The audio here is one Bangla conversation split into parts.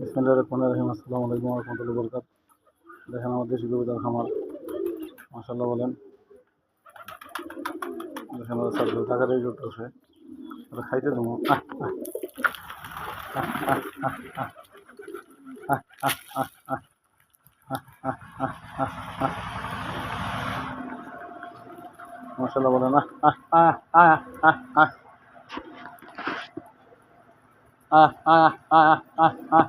বিসমিল্লাহ রহমান রহিম। আসসালামু আলাইকুম রহমতুল্লাহ বরকাত দেখেন আমার দেশি কবিতার খামার মাসাল্লাহ বলেন। দেখেন ওরা সব টাকা দিয়ে করতেছে ওরা খাইতে দেবো। আহ, আহ, আহ, আহ, আহ, আহ, আহ, আহ, আহ, আহ, আহ, আহ,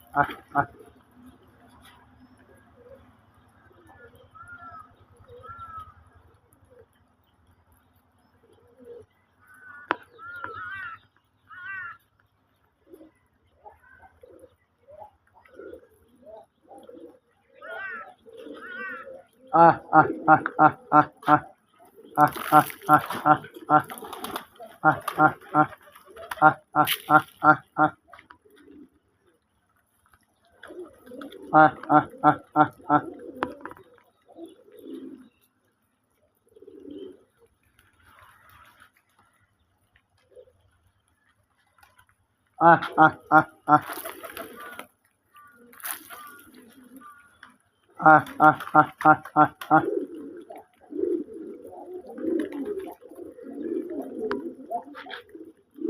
Ah ah ah ah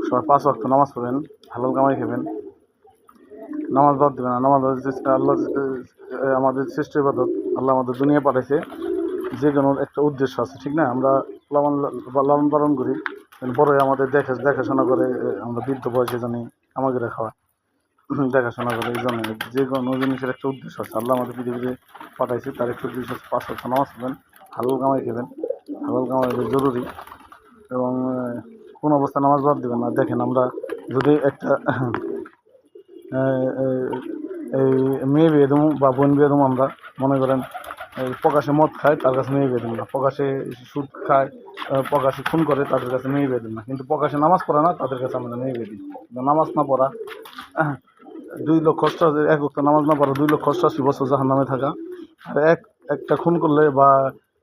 সবাই পাঁচ ওয়াক্ত নামাজ পড়বেন, হালাল কামাই খাবেন। নামাজ বাদ দেবেন না, নামাজ আল্লাহ আমাদের শ্রেষ্ঠ ইবাদত, আল্লাহ আমাদের দুনিয়া পাঠাইছে। যে কোনো একটা উদ্দেশ্য আছে, ঠিক না? আমরা লালন লালন পালন করি। বড়ই আমাদের দেখে দেখাশোনা করে আমরা বৃদ্ধ বয়সে জানি আমাকে খাওয়া। দেখাশোনা করে, এই জন্য। যে কোনো জিনিসের একটা উদ্দেশ্য আছে। আল্লাহ আমাদের পৃথিবীতে পাঠাইছে, তার একটা উদ্দেশ্য আছে পাঁচ ওয়াক্ত নামাজ পড়বেন, হালাল কামাই খাবেন হালাল কামাই জরুরি এবং কোনো অবস্থা নামাজ বাদ দেবেন না। দেখেন আমরা যদি একটা এই- মেয়ে বিয়ে দেবো বা বোন বিয়ে দেবো আমরা, মনে করেন প্রকাশে মদ খায়, তার কাছে মেয়ে বিয়ে দেবো না। প্রকাশে সুদ খায় প্রকাশে খুন করে, তাদের কাছে মেয়ে বিয়ে দেবো না। কিন্তু প্রকাশে নামাজ পড়ে না, তাদের কাছে আমরা মেয়ে বিয়ে দিই। নামাজ না পড়া দুই লক্ষ অষ্টাশি এক অক্ত নামাজ না পড়া দুই লক্ষ অষ্টাশি বছর জাহান নামে থাকা। আর এক, একটা খুন করলে বা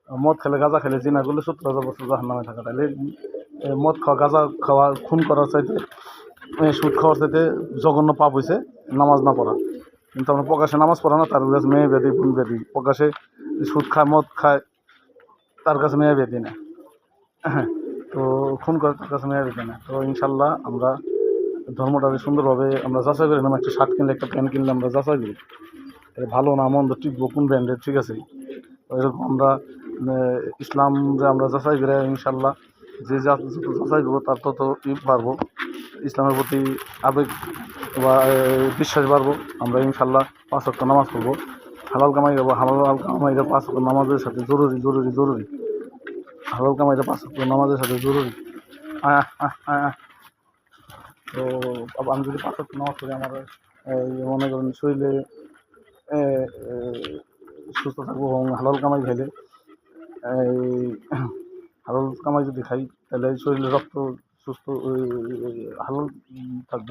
মদ খেলে, গাঁজা খেলে জিনা করলে সত্তর হাজার বছর জাহান নামে থাকা তাহলে মদ খাওয়া, গাঁজা খাওয়া, খুন করার চাইতে সুদ খাওয়ার চাইতে জঘন্য পাপ হয়েছে নামাজ না পড়া। কিন্তু আমরা প্রকাশে নামাজ পড়া না, তার কাছে মেয়ে বেদি, বোন বেদি। প্রকাশে সুদ খায়, মদ খায়, তার কাছে মেয়ে বেদি না। তো খুন করে তার কাছে মেয়ে বেদি না। তো ইনশাল্লাহ আমরা ধর্মটাকে সুন্দরভাবে আমরা যাচাই করে একটা শার্ট কিনলে, একটা প্যান্ট কিনলে আমরা যাচাই করি। ভালো না, মন্দ টিকবো কোন ব্র্যান্ডের ঠিক আছে? এরকম আমরা ইসলাম যে আমরা যাচাই করে, ইনশাল্লাহ, যে যাচাই করব, তার তত ই পারব ইসলামের প্রতি আবেগ বা বিশ্বাস বাড়বো। আমরা ইনশাল্লাহ পাঁচ ওয়াক্ত নামাজ পড়ব। হালাল কামাই যাব হালাল কামাইটা পাঁচ ওয়াক্ত নামাজের সাথে জরুরি জরুরি জরুরি। হালাল কামাইটা পাঁচ ওয়াক্ত নামাজের সাথে জরুরি। আহ আহ আহ। তো আমি যদি পাঁচ নামাজ পড়ি আমার মনে করেন, শরীরে সুস্থ থাকব, এবং হালাল কামাই খাইলে, এই, হালাল কামাই যদি খাই, তাহলে শরীরে রক্ত সুস্থ হালাল থাকব।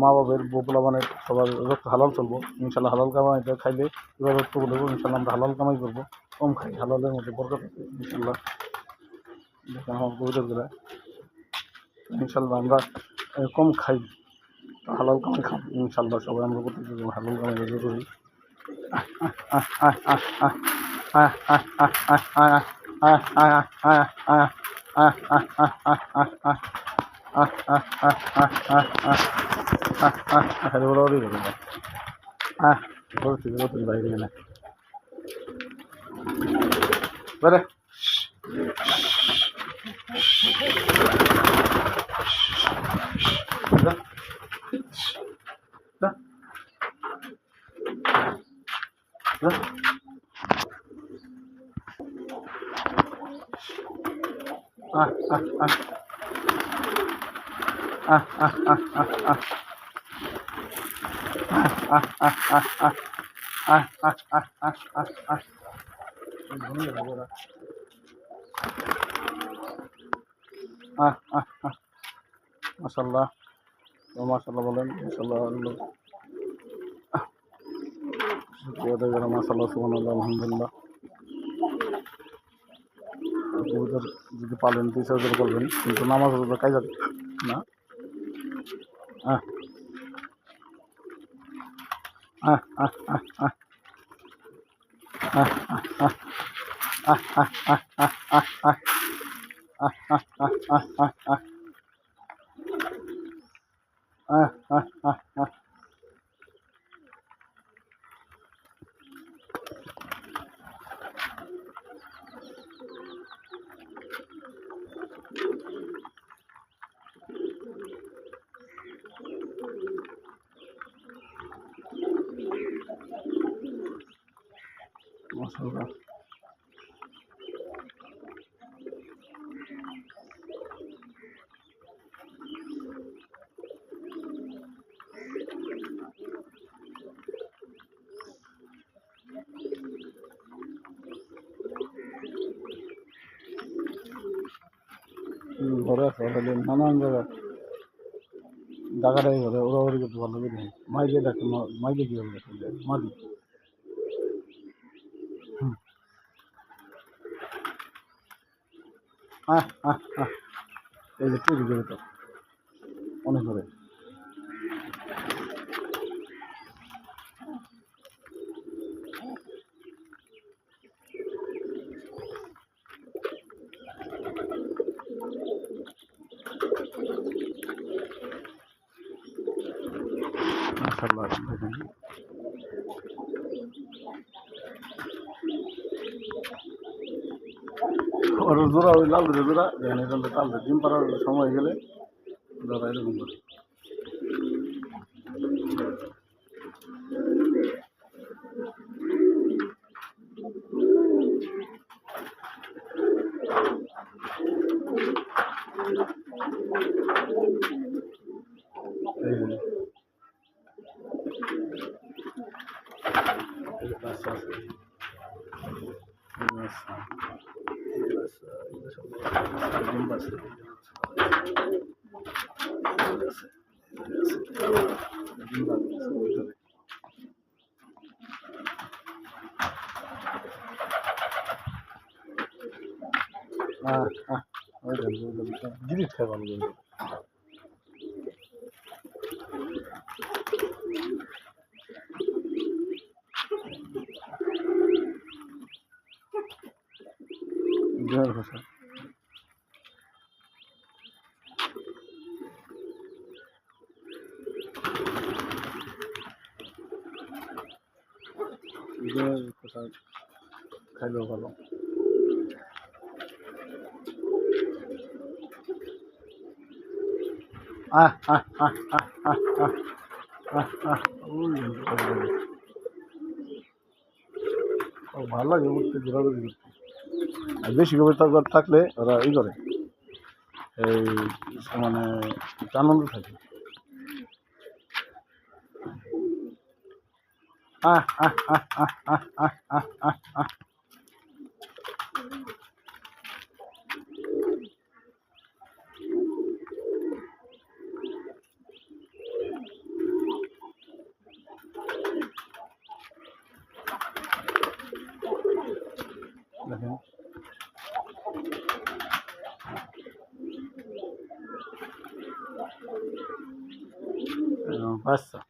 মা বাবার বপুলাবানের সবার রক্ত হালাল চলবো। ইনশাল্লাহ হালাল কামাইটা খাইলে এবার রক্ত বলব ইনশাল্লাহ আমরা হালাল কামাই করব, কম খাই, হালালের মধ্যে বরকত আছে, ইনশাল্লাহ। দেখেন আমার কবিতাগুলো ইনশাল্লাহ আমরা এরকম খাই হালাল কামাই খান ইনশাল্লাহ সবাই আমরা প্রত্যেকে হালাল কামাই রোজা করি। বাইরে। ده ده ده ما شاء الله মাসাল্লাহ বলেন মাসাল্লাহ শুক্রিয়া দেবেন মাসাল্লাহ সুবান আলহামদুলিল্লাহ কবুতর যদি পালেন দুই চার করবেন কিন্তু নামাজ রোজা কাজ না আহ আহ আহ আহ আহ আহ আহ আহ আহ What's over? ধরে আসলে নানান জায়গায় ডাকাটাই করে ওরাওরি করতে ভালো করে মাইকে ডাকতে মাইকে কী হবে? মাদি হ্যাঁ হ্যাঁ হ্যাঁ এই যে চুরি করে তো। ಮಾತಾಡಲಾಗ್ತದೆ ಅವ್ರ ದೂರ ಇಲ್ಲ ಅಂದ್ರೆ ದೂರ ಏನಿರಲ್ಲ ಕಾಲದ ದಿಂಪರ ಸಮಯ ಗೇಲೆ ದೂರ ಇದು ಬಂದರು Донбасса. Донбасса. Донбасса. Ha, ha. Öyle böyle bir şey. Girit kazanı geliyor. Güzel kazan. খাইলেও ভালো আহ আহ আহ আহ আহ আহ আহ ভালো লাগে উঠতে ঘোরাঘুরি করতে আর বেশি কবিতা থাকলে ওরা ই করে এই মানে আনন্দ থাকে আহ আহ আহ আহ আহ আহ আহ আহ Não passa.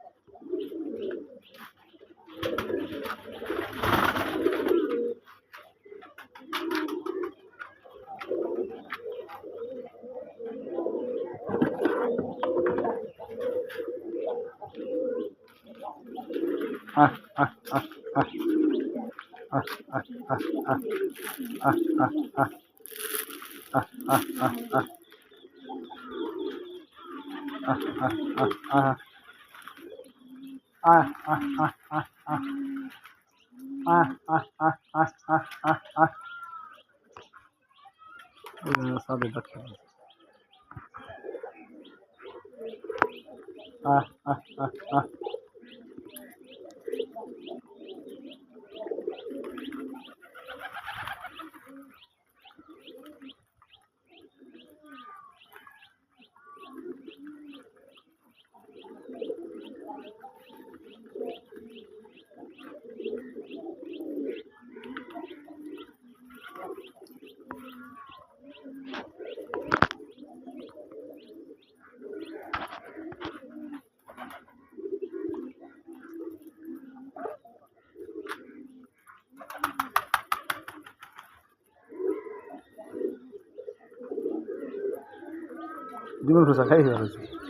Ah, ah, ah, ah. আহ আহ আহ আহ আহ আহ ডিমের খোসা খাই হয়ে।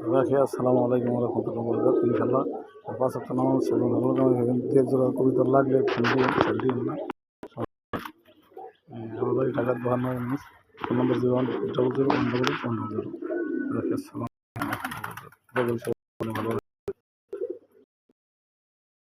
রাখি, আসসালামু আলাইকুম রহমতুল্লাহ বরকাত ইনশাল্লাহ পাঁচ একটা নামাজ কবিতা লাগলে ফোন দিয়ে ছেড়ে দিন না। রাখি, আসসালাম